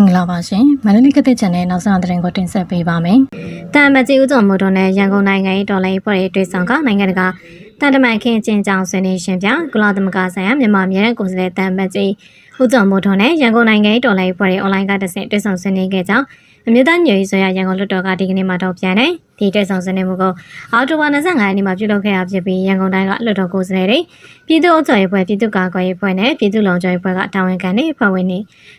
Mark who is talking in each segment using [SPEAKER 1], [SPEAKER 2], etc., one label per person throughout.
[SPEAKER 1] င်္ဂလာပါရှင်မန္တလေးကတဲ့ channel နောက်ဆုံးသတင်းကိုတင်ဆက်ပေးပါမယ်
[SPEAKER 2] တန်မကြီးဦးကျော်မိုးတို့နဲ့ရန်ကုန်နိုင်ငံ၏တော်လိုင်းဖွဲ့ရေးတွေ့ဆောင်ကနိုင်ငံတကာတန်တမန်ခင်းကျင်းကြောင်ဆွေးနွေးရှင်ပြကုလသမဂ္ဂဆိုင်ရာမြန်မာပြည်ရဲ့ကိုယ်စားလှယ်တန်မကြီး ဦးကျော်မိုးတို့နဲ့ရန်ကုန်နိုင်ငံ၏တော်လိုင်းဖွဲ့ရေးအွန်လိုင်းကတဆင့်တွေ့ဆောင်ဆွေးနွေးခဲ့ကြောင်းအမျိုးသားညွေရေးဆိုရရန်ကုန်လွှတ်တော်ကဒီကနေ့မှတော့ပြန်တယ်ဒီတွေ့ဆောင်ဆွေးနွေးမှုကိုအောက်တိုဘာ25ရက်နေ့မှာပြုလုပ်ခဲ့ရဖြစ်ပြီးရန်ကုန်တိုင်းကလွှတ်တော်ကိုယ်စားလှယ်တွေပြည်သူ့အုပ်ချုပ်ရေးဖွဲ့ပြည်သူ့ကာကွယ်ရေးဖွဲ့နဲ့ပြည်သူ့လုံခြုံရေးဖွဲ့ကတာဝန်ခံတွေဖွဲ့ဝင်တွေ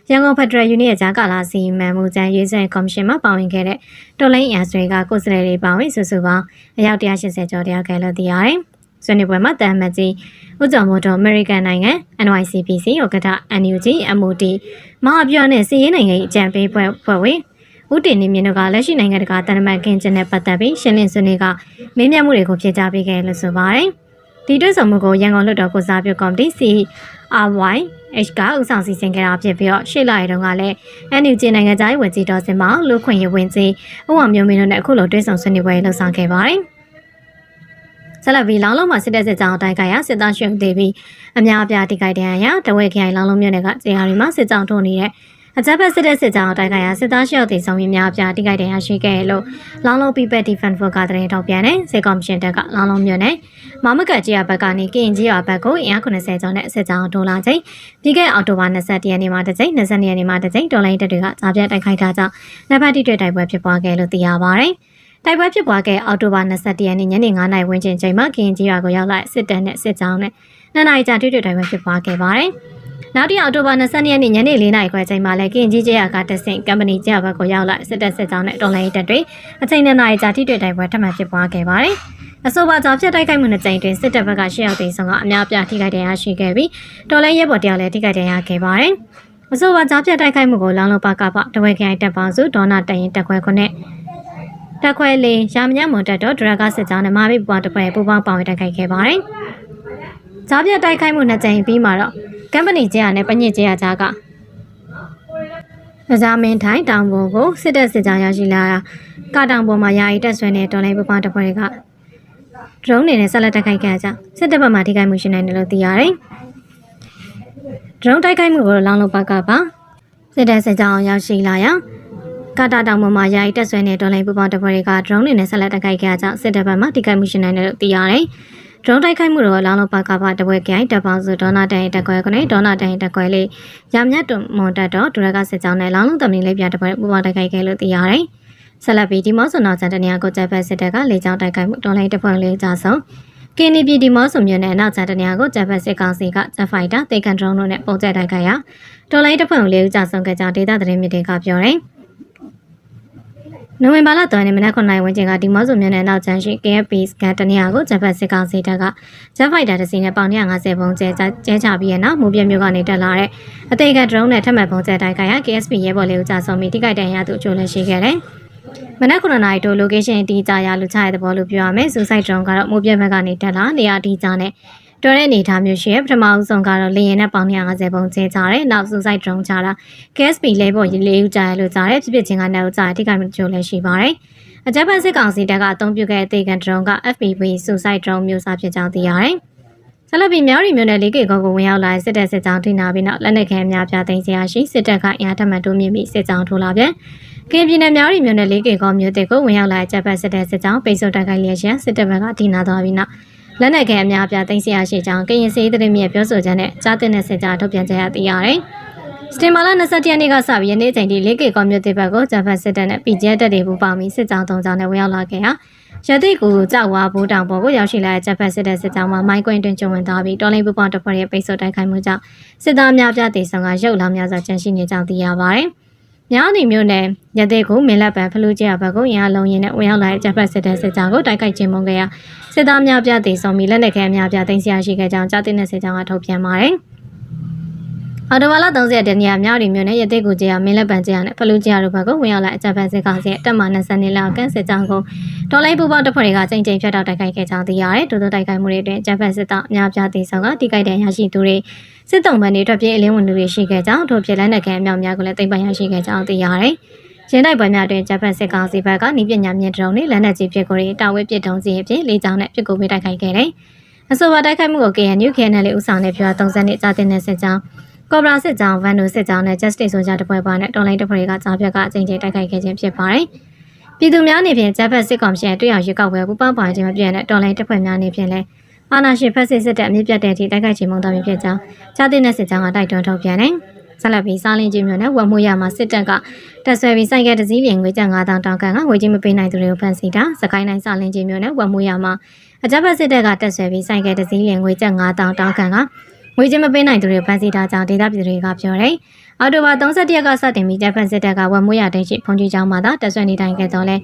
[SPEAKER 2] ရန်ကုန်ဖက်ဒရယ်ယူနီယံကြားကာလာစီမံမှုကျန်းရေးဆွဲကော်မရှင်မှပါဝင်ခဲ့တဲ့တော်လိုင်းအန်ဆွေကကိုယ်စားလှယ်တွေပါဝင်စုစုပေါင်းအယောက်180ကျော်တရားခဲ့လို့သိရတယ်။ ဆွေးနွေးပွဲမှာတမ်မတ်ကြီးဦးကျော်မိုးတော်အမေရိကန်နိုင်ငံ NYCPC ဥက္ကဋ္ဌ NUG MOD မဟာပြောနဲ့စီးရေးနိုင်ငံ၏အကြံပေးဖွဲ့ဖွဲ့ဝင်ဦးတင်နေမြင့်တို့ကလက်ရှိနိုင်ငံတကာတန်တမန်ကင်ကျင်းနဲ့ပတ်သက်ပြီးရှင်းလင်းဆွေးနွေးကမေးမြန်းမှုတွေကိုဖြေကြားပေးခဲ့လို့ဆိုပါတယ်။ဒီတွေ့ဆုံမှုကိုရန်ကုန်လွှတ်တော်ကိုစားပြုကော်မတီ CRY H ကဥဆောင်စီစဉ်ခဲ့တာဖြစ်ပြီးတော့ရှေ့လာရတုန်းကလည်း NUG နိုင်ငံသားရေးဝန်ကြီးတော်စင်မလူခွင့်ရေးဝန်ကြီးဥအောင်မျိုးမင်းတို့နဲ့အခုလိုတွဲဆောင်ဆွေးနွေးပွဲလှုပ်ဆောင်ခဲ့ပါတယ်။ ဆက်လက်ပြီးလောင်းလုံးမှာစစ်တပ်စစ်ကြောင်းတိုက်ခိုက်ရစစ်သားရှင်သေးပြီးအများအပြားတိခိုက်တဲ့ရတဝဲခိုင်လောင်းလုံးမြို့နယ်ကကျေးဟာရီမှာစစ်ကြောင်းထိုးနေတဲ့အကြမ်းဖက်စစ်တပ်စစ်ကြောင်းတိုက်ခိုက်ရစစ်သားရှော့တေဆောင်ပြီးများအပြားတိခိုက်တဲ့ရရှိခဲ့လို့လောင်းလုံး People Defense Force ကတရင်ထောက်ပြန်တယ်စစ်ကော်မရှင်တပ်ကလောင်းလုံးမြို့နယ်မမကကြီးရဘက်ကနေကရင်ကြီးရဘက်ကိုအင်အား90ကျော်နဲ့စစ်ကြောင်းထိုးလာချိန်ပြီးခဲ့အောက်တိုဘာ22ရက်နေ့မှာတစ်ကြိမ်22ရက်နေ့မှာတစ်ကြိမ်တော်လိုင်းတပ်တွေကကြားပြတိုက်ခိုက်တာကြောင့်နှစ်ဖက်တိတွေ့တိုက်ပွဲဖြစ်ပွားခဲ့လို့သိရပါတယ်။ တိုက်ပွဲဖြစ်ပွားခဲ့အောက်တိုဘာ22ရက်နေ့ညနေ9:00နာရီဝန်းကျင်ချိန်မှာကရင်ကြီးရွာကိုရောက်လာစစ်တပ်နဲ့စစ်ကြောင်းနဲ့နှစ်နာရီကြာတွေ့တွေ့တိုက်ပွဲဖြစ်ပွားခဲ့ပါတယ်။နောက်တစ်အောက်တိုဘာ22ရက်နေ့ညနေ4:00နာရီခွဲချိန်မှာလည်းကရင်ကြီးကျေးရွာကတဆင့်ကမ်ပဏီကျေးရွာဘက်ကိုရောက်လာစစ်တပ်စစ်ကြောင်းနဲ့တော်လိုင်းတပ်တွေအချိန်နှစ်နာရီကြာထိတွေ့တိုက်ပွဲထပ်မံဖြစ်ပွားခဲ့ပါတယ်။အဆိုပါကြောင့်ပြတ်တိုက်ခိုက်မှုနှစ်ကြိမ်တွင်စစ်တပ်ဘက်ကရှေ့ရောက်တင်ဆောင်ကအများပြထိခိုက်ဒဏ်ရာရှိခဲ့ပြီးတော်လိုင်းရဲဘော်တယောက်လည်းထိခိုက်ဒဏ်ရာခဲ့ပါတယ်။အဆိုပါကြောင့်ပြတ်တိုက်ခိုက်မှုကိုလောင်းလုံးပါကပတဝဲခိုင်တပ်ပေါင်းစုဒေါနာတရင်တက်ခွဲခုနှစ် တက်ခွဲလေးရာမညမွန်တက်တော့ဒရဂစစ်ကြောင်းနဲ့မာဘိပပွားတစ်ပွဲပူပေါင်းပါဝင်တိုက်ခိုက်ခဲ့ပါတယ်။ကြားပြတ်တိုက်ခိုက်မှုနှစ်ကြိမ်ပြီးမှတော့ကမ်ပဏီကျရနဲ့ပညစ်ကျရကြားကကြာမင်းထိုင်တောင်ပေါ်ကိုစစ်တပ်စစ်ကြောင်းရရှိလာတာကတောင်ပေါ်မှာယာယီတက်ဆွဲနေတော်လိုင်းပပွားတစ်ပွဲကဒရုန်းတွေနဲ့ဆက်လက်တိုက်ခိုက်ခဲ့ကြစစ်တပ်ဘက်မှထိခိုက်မှုရှိနိုင်တယ်လို့သိရတယ်။ဒရုန်းတိုက်ခိုက်မှုကိုလောင်းလုံးပကပါစစ်တပ်စစ်ကြောင်းရောက်ရှိလာရာ ကာတာတောင်ပေါ်မှာယာယီတက်ဆွဲနေတော်လိုင်းပူပေါင်းတပ်ဖွဲ့တွေကဒရုန်းတွေနဲ့ဆက်လက်တိုက်ခိုက်ခဲ့ကြစစ်တပ်ဘက်မှထိခိုက်မှုရှိနိုင်တယ်လို့သိရတယ်။ဒရုန်းတိုက်ခိုက်မှုတော့လောင်းလုံးပကပါတပွဲကြိုင်တပ်ပေါင်းစုဒေါနာတန်တက်ခွဲကနေဒေါနာတန်တက်ခွဲလေးရမြတ်တုံမွန်တက်တော့ဒရကစစ်ကြောင်းနဲ့လောင်းလုံးတမင်းလေးပြတပွဲပူပေါင်းတိုက်ခိုက်ခဲ့လို့သိရတယ်။ဆက်လက်ပြီးဒီမော့ဆွန်နောက်ကျန်တနေရာကိုကျက်ဖက်စစ်တပ်ကလေကြောင်းတိုက်ခိုက်မှုတော်လိုင်းတပ်ဖွဲ့လေးကြဆုံးကင်းနီပြည်ဒီမော့ဆွန်မြို့နယ်နောက်ကျန်တနေရာကိုကျက်ဖက်စစ်ကောင်စီကဂျက်ဖိုက်တာတေကန်ဒရုန်းတို့နဲ့ပုံကျက်တိုက်ခိုက်ရာတော်လိုင်းတပ်ဖွဲ့လေးကြဆုံးခဲ့ကြောင်းဒေသသတင်းမြစ်တွေကပြောတယ် နိုဝင်ဘာလ3ရက်နေ့မနက်9:00နာရီဝန်းကျင်ကဒီမော့ဆွန်မြို့နယ်နောက်ကျန်ရှိ KFP စကန်တနေရာကိုဂျက်ဖက်စစ်ကောင်စီတပ်ကဂျက်ဖိုက်တာတစ်စီးနဲ့ပေါင်150ပုံကျဲကျဲချပြီးတဲ့နောက်မူပြမြို့ကနေတက်လာတဲ့အသေးကဒရုန်းနဲ့ထပ်မံပုံကျဲတိုက်ခိုက်ရာ KSP ရဲဘော်လေးကိုကြဆုံးပြီးထိခိုက်ဒဏ်ရာသူအချို့လည်းရှိခဲ့တယ်။မနက်9နာရီတို့ location အတီးကြရလူချရတဲ့ဘောလို့ပြောရမယ်။ suicide drone ကတော့မိုးပြဲဘက်ကနေတက်လာနေရာအတီးကြနဲ့ တော်တဲ့အနေထားမျိုးရှိရပထမအဆုံးကတော့လေရင်နဲ့ပေါင်150ပုံကျဲကြတယ်။နောက် suicide drone ချတာ KSP လဲပေါ်ရေလေးဦးကြရလို့ကြတယ်ဖြစ်ဖြစ်ချင်းကနောက်ကြရထိခိုက်မှုတချို့လည်းရှိပါတယ်။အကြမ်းဖက်စစ်ကောင်စီတပ်ကအသုံးပြုခဲ့တဲ့တေကန် drone က FPV suicide drone မျိုးစားဖြစ်ကြောင်းသိရတယ်။ဆလပီမြောက်ရီမြို့နယ်လေးကေကောကိုဝင်ရောက်လာတဲ့စစ်တပ်စစ်ကြောင်းထိနာပြီးနောက်လက်နက်ခဲများပြားသိမ်းဆရာရှိစစ်တပ်ကအင်အားထမှန်တိုးမြင့်ပြီးစစ်ကြောင်းထိုးလာပြန်ကင်ပြည်နယ်မြောက်ရီမြို့နယ်လေးကေကောမြို့တက်ကိုဝင်ရောက်လာတဲ့တပ်ဖက်စစ်တပ်စစ်ကြောင်းပိတ်ဆို့တိုက်ခိုက်လျက်ရှိစစ်တပ်ဘက်ကထိနာသွားပြီးနောက် လက်နက်ခဲအများပြားသိမ်းဆရာရှိကြောင်းကရင်စေးသတင်းမြစ်ပြောဆိုချက်နဲ့ကြားတဲ့စစ်ကြောင်းထုတ်ပြန်ချက်ရသိရတယ်စတင်မာလာ27ရက်နေ့ကစပြီးယနေ့ချိန်ထိလေးကေကောမြို့တက်ဘက်ကိုဂျပန်စစ်တပ်နဲ့ PJ တပ်တွေပူးပေါင်းပြီးစစ်ကြောင်း၃ကြောင်းနဲ့ဝင်ရောက်လာခဲ့ရာရတိကူကြောက်ဝါဘိုးတောင်ပေါ်ကိုရောက်ရှိလာတဲ့ဂျပန်စစ်တပ်စစ်ကြောင်းမှာမိုင်းကွင်းတွင်ကျုံဝင်သွားပြီးတော်လိုင်းပူပေါင်းတပ်ဖွဲ့ရဲ့ပိတ်ဆို့တိုက်ခိုက်မှုကြောင့်စစ်သားများပြတေဆောင်ကရုပ်လောင်များစွာကျန်ရှိနေကြောင်းသိရပါတယ်။ မြောင်းနေမျိုးနဲ့ရတိကူမင်းလက်ပံဖလူးကျဘက်ကိုရန်လုံးရင်နဲ့ဝင်ရောက်လာတဲ့ဂျပန်စစ်တပ်စစ်ကြောင်းကိုတိုက်ခိုက်ခြင်းမုံခဲ့ရာစစ်သားများပြတေဆောင်ပြီးလက်နက်ခဲများပြသိမ်းဆရာရှိခဲ့ကြောင်းကြားသိတဲ့စစ်ကြောင်းကထုတ်ပြန်ပါတယ်။ အော်တိုဝါလာ30ရက်တနေ့မြောက်ရီမြို့နယ်ရတဲ့ကူကျရမင်းလက်ပံကျရနဲ့ဖလူးကျရတို့ဘက်ကဝင်ရောက်လာအကြပ်ဖန်စစ်ကောင်စီတက်မ20နှစ်လောက်ကန့်စစ်ကြောင်းကိုဒေါ်လိုက်ပူပေါတပ်ဖွဲ့တွေကချိန်ချိန်ဖြတ်တောက်တိုက်ခိုက်ခဲ့ကြောင်းသိရတယ်။ဒုဒတိုက်ခိုက်မှုတွေအတွင်းအကြပ်ဖန်စစ်တပ်အများပြားတည်ဆောင်ကတိကြိုက်တဲ့ရရှိသူတွေစစ်တုံးပန်းတွေထွက်ပြေးအလင်းဝင်လူတွေရှိခဲ့ကြောင်းထို့ဖြစ်လက်နက်ခဲအမြောက်များကိုလည်းတိမ်ပိုင်ရရှိခဲ့ကြောင်းသိရတယ်။ရင်းတိုက်ပွဲများတွင်ဂျပန်စစ်ကောင်စီဘက်ကနီးပညာမြင့်ဒရုန်းတွေလက်နက်ကြီးပစ်ကိုတွေတာဝဲပစ်တုံးစီအဖြစ်လေးချောင်းနဲ့ပစ်ကိုပေးတိုက်ခိုက်ခဲ့တယ်။အဆိုပါတိုက်ခိုက်မှုကို KNU KNL ဦးဆောင်တဲ့ပြာ30နှစ်ကြာတင်တဲ့စစ်ကြောင်း ကော်ဘရာစစ်ကြောင်းဗန်နိုစစ်ကြောင်းနဲ့ Justice ဆိုကြတပွဲပါနဲ့တော်လိုင်းတပွဲကကြားပြကအကြိမ်ကြိမ်တိုက်ခိုက်ခဲ့ခြင်းဖြစ်ပါတယ်။ပြည်သူများအနေဖြင့်ဂျပန်စစ်ကောင်စီရဲ့တွေ့အောင်ရွေးကောက်ပွဲပူပန်းပါခြင်းမပြည့်တဲ့တော်လိုင်းတပွဲများအနေဖြင့်လည်းအာဏာရှင်ဖက်စစ်စစ်တပ်အမြင့်ပြတ်တဲ့အထိတိုက်ခိုက်ခြင်းမုံသားမျိုးဖြစ်ကြောင်းကြားသိတဲ့စစ်ကြောင်းကတိုက်တွန်းထုတ်ပြန်တယ်။ဆက်လက်ပြီးစားလင်းကြီးမျိုးနဲ့ဝက်မှုရမှာစစ်တပ်ကတက်ဆွဲပြီးစိုက်ကဲတစည်းပြင်ငွေကျပ်9000တောင်းခံကငွေကြီးမပေးနိုင်သူတွေကိုဖမ်းဆီးတာစကိုင်းတိုင်းစားလင်းကြီးမျိုးနဲ့ဝက်မှုရမှာအကြမ်းဖက်စစ်တပ်ကတက်ဆွဲပြီးစိုက်ကဲတစည်းပြင်ငွေကျပ်9000တောင်းခံက ငွေချင်းမပေးနိုင်သူတွေဖမ်းဆီးထားကြောင်းဒေသပြည်သူတွေကပြောတယ်။အော်တိုဘာ31ရက်ကစတင်ပြီးတပ်ဖက်စစ်တပ်ကဝက်မွေးရတင်ရှိဖုန်ကြီးကျောင်းမှာသာတက်ဆွဲနေတိုင်းခဲ့တော့လဲ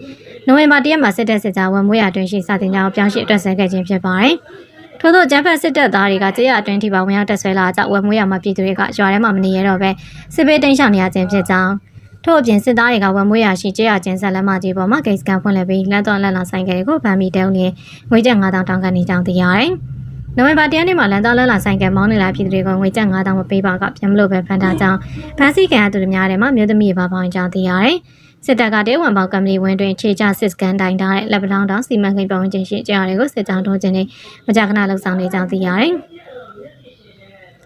[SPEAKER 2] နိုဝင်ဘာ1ရက်မှာစစ်တပ်စစ်ကြောင်းဝက်မွေးရတွင်ရှိစတင်ကြောင်းပြောင်းရှိအတွက်ဆက်ခဲ့ခြင်းဖြစ်ပါတယ်။ထို့သောဂျမ်ဖက်စစ်တပ်သားတွေကကြေးရအတွင်းထိပါဝင်ရောက်တက်ဆွဲလာကြဝက်မွေးရမှာပြည်သူတွေကရွာထဲမှာမနေရတော့ပဲစစ်ပေးတိန်ရှောင်နေရခြင်းဖြစ်ကြောင်းထို့အပြင်စစ်သားတွေကဝက်မွေးရရှိကြေးရချင်းဆက်လက်မကြီးပေါ်မှာဂိတ်စကန်ဖွင့်လှစ်ပြီးလက်တော်လက်လာဆိုင်ကလေးကိုဗန်မီတုံးနေငွေကျပ်9000တောင်းခံနေကြောင်းသိရတယ်။ နိုဝင်ဘာ၁ရက်နေ့မှာလန်တော်လက်လာဆိုင်ကမောင်းနေလာပြည်သူတွေကငွေကျပ်9000မပေးပါကပြန်မလို့ပဲဖန်ထားကြောင်းဖန်စီကန်အတူတူများထဲမှာမြို့သမီးပါပေါင်းကြောင်းသိရတယ်။စစ်တပ်ကတဲဝန်ပေါကမ္ပဏီဝင်တွင်ခြေချစစ်စကန်တိုင်ထားတဲ့လက်ပတောင်းတောင်စီမံကိန်းပတ်ဝန်းကျင်ရှိကြားတွေကိုစစ်ကြောင်းထိုးခြင်းနဲ့မကြာခဏလှုပ်ဆောင်နေကြောင်းသိရတယ်။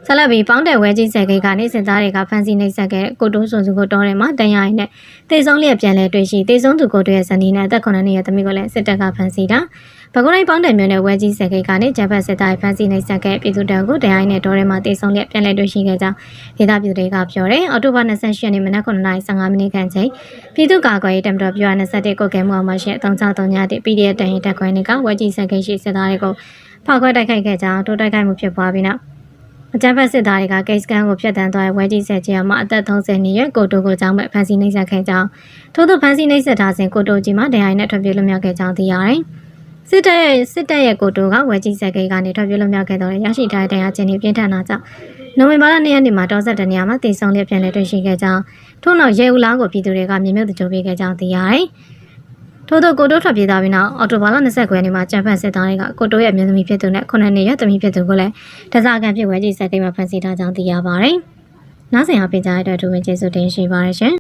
[SPEAKER 2] ဆက်လက်ပြီးပေါင်းတဲ့ဝဲကြီးဆယ်ကိတ်ကနေစစ်သားတွေကဖမ်းဆီးနှိပ်စက်ခဲ့တဲ့ကိုတိုးစွန်စုကိုတော်ထဲမှာတန်ရိုင်းနဲ့တေဆုံးလျက်ပြန်လဲတွေ့ရှိတေဆုံးသူကိုတွေ့ရဲ့ဇနီးနဲ့အသက်9နှစ်ရဲ့သမီးကိုလည်းစစ်တပ်ကဖမ်းဆီးတာဘကုတိုင်းပေါင်းတဲ့မြို့နယ်ဝဲကြီးဆယ်ကိတ်ကနေဂျပန်စစ်သားဖမ်းဆီးနှိပ်စက်ခဲ့ပြည်သူတအုပ်ကိုတန်ရိုင်းနဲ့တော်ထဲမှာတေဆုံးလျက်ပြန်လဲတွေ့ရှိခဲ့ကြောင်းဒေသပြည်တွေကပြောတယ်အော်တိုဘာ28ရက်နေ့မနက်9:15မိနစ်ခန့်ချိန်ပြည်သူ့ကာကွယ်ရေးတပ်မတော်ပြော21ကိုကဲမှုအောင်မရှိ363ညတိ PDF တန်ရင်တက်ခွဲနေကဝဲကြီးဆယ်ကိတ်ရှိစစ်သားတွေကိုဖောက်ခွဲတိုက်ခိုက်ခဲ့ကြောင်းတိုးတိုက်ခိုက်မှုဖြစ်ပွားပြီးနောက် အကြမ်းဖက်စစ်သားတွေကကိတ်စကန်ကိုဖျက်ဆီးသွားတဲ့ဝဲကြီးဆက်ကြီးမှာအသက်30နှစ်ရွယ်ကိုတိုကိုကြောင်းမဲ့ဖမ်းဆီးနှိပ်စက်ခဲ့ကြောင်းထို့သောဖမ်းဆီးနှိပ်စက်ထားစဉ်ကိုတိုကြီးမှာတရားနဲ့ထွက်ပြေးလွတ်မြောက်ခဲ့ကြောင်းသိရတယ်။စစ်တပ်ရဲ့စစ်တပ်ရဲ့ကိုတိုကဝဲကြီးဆက်ကိတ်ကနေထွက်ပြေးလွတ်မြောက်ခဲ့တော့ရရှိထားတဲ့တရားချင်းတွေပြင်းထန်တာကြောင့်နိုဝင်ဘာလ2ရက်နေ့မှာတောဆက်တနေရာမှာတည်ဆုံလျက်ပြန်လည်တွေ့ရှိခဲ့ကြောင်းထို့နောက်ရဲဦးလောင်းကိုပြည်သူတွေကမြေမြုပ်တကြိုပေးခဲ့ကြောင်းသိရတယ်။ ထို့သောကိုတိုးထွက်ပြေးသွားပြီးနောက်အော်တိုဘာလ29ရက်နေ့မှာကြံဖန်စစ်သားတွေကကိုတိုးရဲ့မြေသမီးဖြစ်သူနဲ့9နှစ်ရွယ်သမီးဖြစ်သူကိုလည်းတစားကန်ဖြစ်ဝဲကြီးဆက်ကိတ်မှာဖမ်းဆီးထားကြောင်းသိရပါတယ်။နောက်ဆိုင်အားပေးကြတဲ့အတွက်ဒူဝင်ကျေးဇူးတင်ရှိပါရရှင်